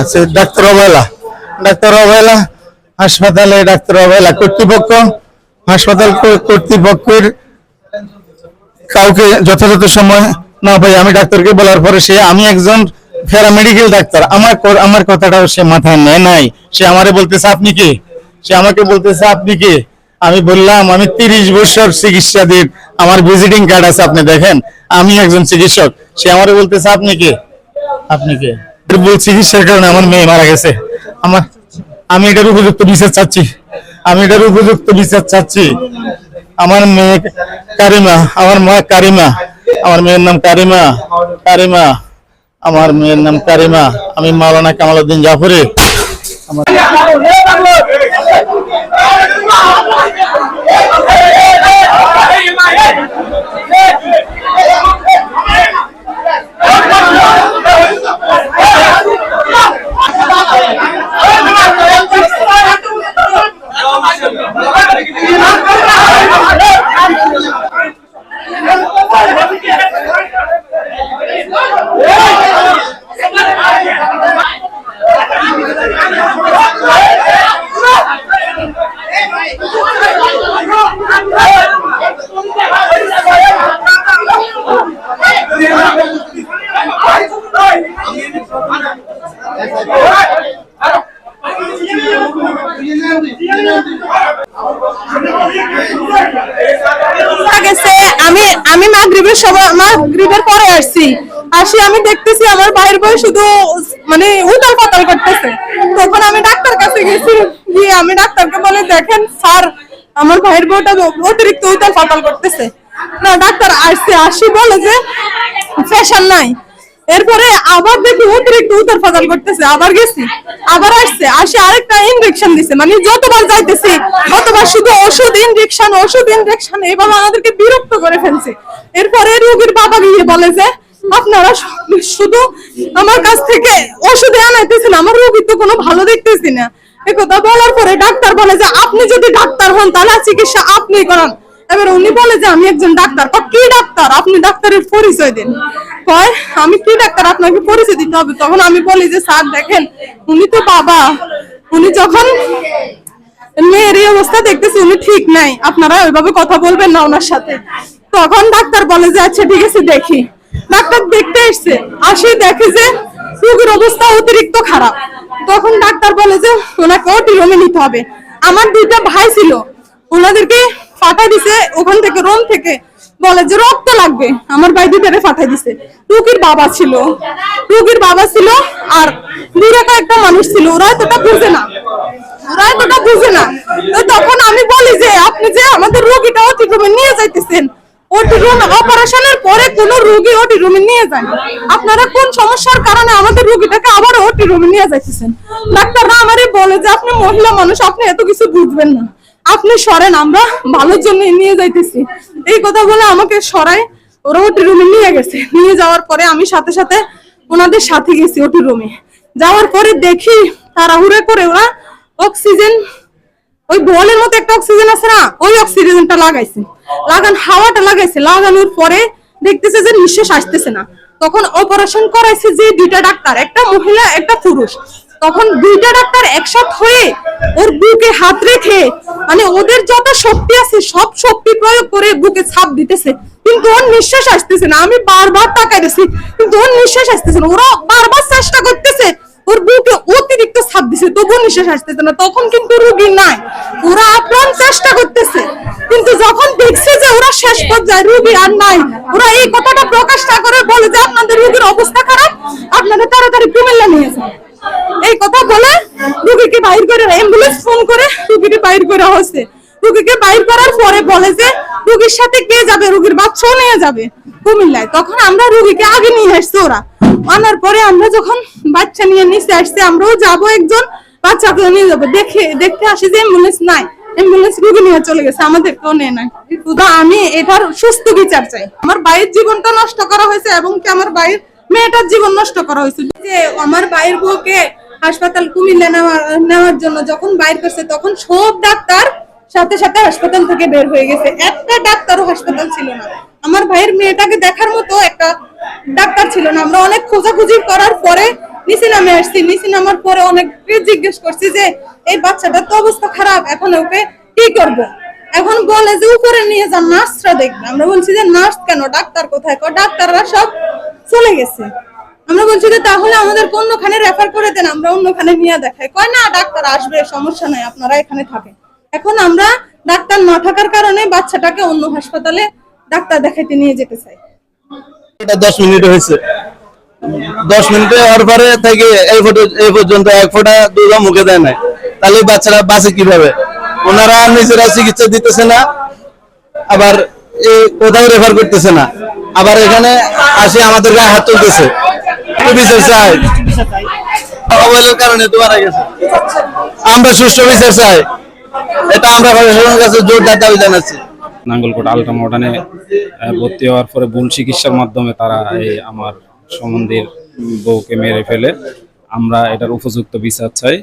আছে ডাক্তার অবহেলা। ডাক্তার অবহেলা, হাসপাতালে ডাক্তার অবহেলা। কর্তৃপক্ষ, হাসপাতাল কর্তৃপক্ষের কাউকে যথাযথ সময় না পাই, আমি ডাক্তারকে বলার পরে সে, আমি একজন প্যারামেডিক্যাল ডাক্তার। আমার আমার কথাটাও সে মাথায় নেয় নাই। সে আমারে বলতেছে, আপনি কে? সে আমাকে বলতেছে, আপনি কে? আমি বললাম, আমি তিরিশ বছর চিকিৎসা আমার ভিজিটিং কার্ড আছে, আপনি দেখেন। আমি একজন চিকিৎসক। সে আমারে বলতেছে, আপনি কে? আপনি কে? দুর্বল চিকিৎসার কারণে আমার মেয়ে মারা গেছে। আমার আমি এটার উপযুক্ত বিচার চাচ্ছি। আমি এটার উপযুক্ত বিচার চাচ্ছি। আমার মেয়ে কারিমা, আমার মা কারিমা, আমার মেয়ের নাম কারিমা কারিমা, আমার মেয়ের নাম কারিমা। আমি মাওলানা কামাল উদ্দিন জাফরি। গেছে আমি আমি মাগরিবের সময় মাগরিবের পরে আসছি। আসি, আমি দেখতেছি আমার ভাইয়ের বই শুধু মানে উতাল পাতাল করতেছে। তখন আমি ডাক্তার কাছে গেছি, গিয়ে আমি ডাক্তারকে বলে, দেখেন স্যার, আমার ভাইয়ের বউটা অতিরিক্ত উতাল পাতাল করতেছে। না, ডাক্তার আসছে, আসি বলে যে, ফ্যাশন নাই। এরপরে আবার দেখি অতিরিক্ত উতাল ফাতাল করতেছে, আবার গেছি, আবার আসছে, আসে আরেকটা ইনজেকশন দিছে। মানে যতবার যাইতেছি, ততবার শুধু ওষুধ ইনজেকশন ওষুধ ইনজেকশন এইভাবে আমাদেরকে বিরক্ত করে ফেলছে। এরপরে রোগীর বাবা গিয়ে বলে যে আপনারা শুধু আমার কাছ থেকে ওষুধে আনাইতেছেন, আমার রোগী তো কোনো ভালো দেখতেছি না। একথা বলার পরে ডাক্তার বলে যে, আপনি যদি ডাক্তার হন, তাহলে চিকিৎসা আপনি করান। এবার উনি বলে যে, আমি একজন ডাক্তার। কি ডাক্তার? আপনি ডাক্তারের পরিচয় দেন। কয়, আমি কি ডাক্তার? আপনাকে পরিচয় দিতে হবে। তখন আমি বলি যে, স্যার, দেখেন, উনি তো বাবা। উনি যখন মেয়ের এই অবস্থা দেখতেছি, উনি ঠিক নাই। আপনারা ওইভাবে কথা বলবেন না ওনার সাথে। তখন ডাক্তার বলে যে আচ্ছা ঠিক আছে, দেখি। ডাক্তার দেখতে এসছে আসি দেখে যে রোগীর অবস্থা অতিরিক্ত খারাপ। তখন ডাক্তার বলে যে, ওনাকে ওটি নিতে হবে। আমার দুইটা ভাই ছিল, ওনাদেরকে পাঠাই দিছে, ওখান থেকে, রোম থেকে। বলে যে, রক্ত লাগবে। আমার ভাই দুটারে পাঠাই দিছে। রুগীর বাবা ছিল। রুগীর বাবা ছিল, আর দূরে একটা মানুষ ছিল। ওরা এতটা বুঝে না। ওরা এতটা বুঝে না। তখন আমি বলি যে, আপনি যে আমাদের রোগীটা ওটি রুমে নিয়ে যাইতেছেন আপনি সরেন, আমরা ভালোর জন্য নিয়ে যাইতেছি। এই কথা বলে আমাকে সরাই ওরা ওটি রুমে নিয়ে গেছে। নিয়ে যাওয়ার পরে আমি সাথে সাথে ওনাদের সাথে গেছি ওটি রুমে যাওয়ার পরে দেখি তাড়াহুড়ে করে ওরা অক্সিজেন ওই বলের মতো একটা অক্সিজেন আছে না, ওই অক্সিজেনটা লাগাইছে। লাগান, হাওয়াটা লাগাইছে। লাগানোর পরে দেখতেছে যে নিঃশ্বাস আসতেছে না। তখন অপারেশন করাইছে যে দুইটা ডাক্তার, একটা মহিলা, একটা পুরুষ। তখন দুইটা ডাক্তার একসাথে হয়ে ওর বুকে হাত রেখে মানে ওদের যত শক্তি আছে, সব শক্তি প্রয়োগ করে বুকে ছাপ দিতেছে। কিন্তু ওর নিঃশ্বাস আসতেছে না। আমি বারবার টাকা তাকাইতেছি, কিন্তু ওর নিঃশ্বাস আসতেছে না। ওরা বারবার চেষ্টা করতেছে ওর বুকে ছাপ দিছে, তবুও নিঃশ্বাস আসতেছে না। তখন কিন্তু রুগী নাই। ওরা আপ্রাণ চেষ্টা করতেছে। কিন্তু যখন দেখছে যে ওরা শেষ পর্যায়ে রুগী আর নাই, ওরা এই কথাটা প্রকাশ না করে বলে যে আপনাদের রুগীর অবস্থা খারাপ আপনারা তাড়াতাড়ি কুমিল্লা নিয়ে যান। এই কথা বলে রুগীকে বাইর করে অ্যাম্বুলেন্স ফোন করে রুগীকে বাইর করা হয়েছে রুগীকে বাইর করার পরে বলে যে রুগীর সাথে কে যাবে? রুগীর বাচ্চাও নিয়ে যাবে। কুমিল্লায়। তখন আমরা রুগীকে আগে নিয়ে আসছি ওরা। আনার পরে আমরা যখন বাচ্চা নিয়ে নিচে আসছে, আমরাও যাব একজন বাচ্চাকে নিয়ে যাব। দেখে, দেখতে আসি যে অ্যাম্বুলেন্স নাই। রুগী নিয়ে চলে গেছে শুধু আমি এটার সুস্থ বিচার চাই। আমার বাইরের জীবনটা নষ্ট করা হয়েছে এবং কি আমার বাইরের মেয়েটার জীবন নষ্ট করা হয়েছে। যে আমার বাইরের বউকে হাসপাতাল কুমিল্লা নেওয়ার জন্য যখন বাইর করছে, তখন সব ডাক্তার সাথে সাথে হাসপাতাল থেকে বের হয়ে গেছে। একটা ডাক্তারও হাসপাতাল ছিল না। আমার ভাইয়ের মেয়েটাকে দেখার মতো একটা ডাক্তার ছিল না। আমরা অনেক খোঁজাখুঁজি করার পরে নিচে নামে আসছি। নিচে নামার পরে অনেক জিজ্ঞেস করছি যে, এই বাচ্চাটার তো অবস্থা খারাপ, এখন ওকে কি করব? এখন বলে যে, উপরে নিয়ে যান, নার্সরা দেখবে। আমরা বলছি যে, নার্স কেন? ডাক্তার কোথায়? ডাক্তাররা সব চলে গেছে। আমরা বলছি যে, তাহলে আমাদের অন্যখানে রেফার করে দেন? আমরা অন্যখানে নিয়ে দেখাই। কয়, না, ডাক্তার আসবে, সমস্যা নাই, আপনারা এখানে থাকেন। এখন আমরা ডাক্তার না থাকার কারণে বাচ্চাটাকে অন্য হাসপাতালে ডাক্তার দেখাইতে নিয়ে যেতে চাই। এটা দশ মিনিট হয়েছে। দশ মিনিটে হওয়ার পরে থেকে এই ফটো, এই পর্যন্ত এক ফোঁটা দুধও মুখে দেয় নাই। তাহলে বাচ্চারা বাঁচে কীভাবে? ওনারা নিজেরা চিকিৎসা দিতেছে না, আবার এই কোথাও রেফার করতেছে না। আবার এখানে আসে আমাদের গায়ে হাত তুলতেছে। বিচার চাই? অবহেলার কারণে তো মারা গেছে। আমরা সুষ্ঠু বিচার চাই। এটা আমরা প্রশাসনের কাছে জোরদার দাবি জানাচ্ছি। নাঙ্গলকোট ভর্তি হওয়ার পরে ভুল চিকিৎসার মাধ্যমে তারা এই আমার সম্বন্ধীর বউকে মেরে ফেলে। আমরা এটার উপযুক্ত বিচার চাই।